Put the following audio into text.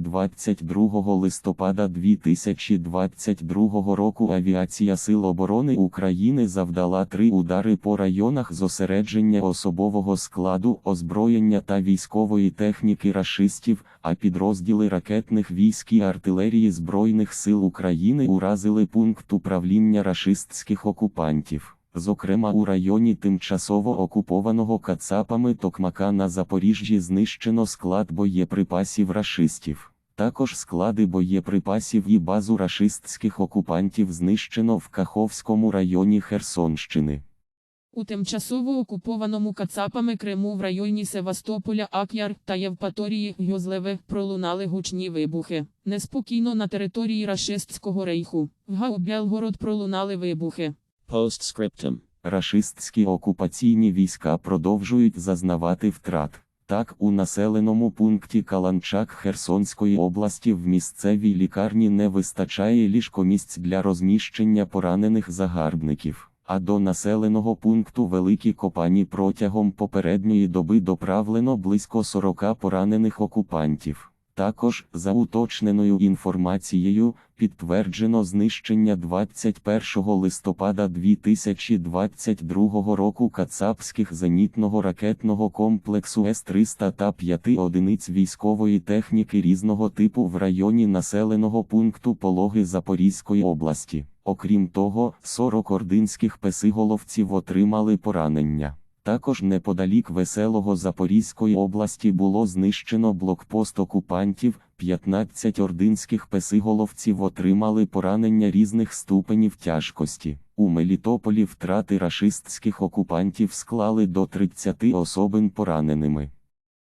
22 листопада 2022 року Авіація Сил оборони України завдала три удари по районах зосередження особового складу, озброєння та військової техніки рашистів, а підрозділи ракетних військ і артилерії Збройних сил України уразили пункт управління рашистських окупантів. Зокрема, у районі тимчасово окупованого Кацапами Токмака на Запоріжжі знищено склад боєприпасів рашистів. Також склади боєприпасів і базу рашистських окупантів знищено в Каховському районі Херсонщини. У тимчасово окупованому Кацапами Криму в районі Севастополя, Ак'яр та Євпаторії Йозлеве пролунали гучні вибухи. Неспокійно на території рашистського рейху. В Гау-Белгород пролунали вибухи. Postscriptum. Рашистські окупаційні війська продовжують зазнавати втрат. Так, у населеному пункті Каланчак Херсонської області в місцевій лікарні не вистачає ліжкомісць для розміщення поранених загарбників. А до населеного пункту Великі Копані протягом попередньої доби доправлено близько 40 поранених окупантів. Також, за уточненою інформацією, підтверджено знищення 21 листопада 2022 року Кацапських зенітного ракетного комплексу С-300 та 5 одиниць військової техніки різного типу в районі населеного пункту Пологи Запорізької області. Окрім того, 40 ординських песиголовців отримали поранення. Також неподалік Веселого Запорізької області було знищено блокпост окупантів, 15 ординських песиголовців отримали поранення різних ступенів тяжкості. У Мелітополі втрати рашистських окупантів склали до 30 особин пораненими.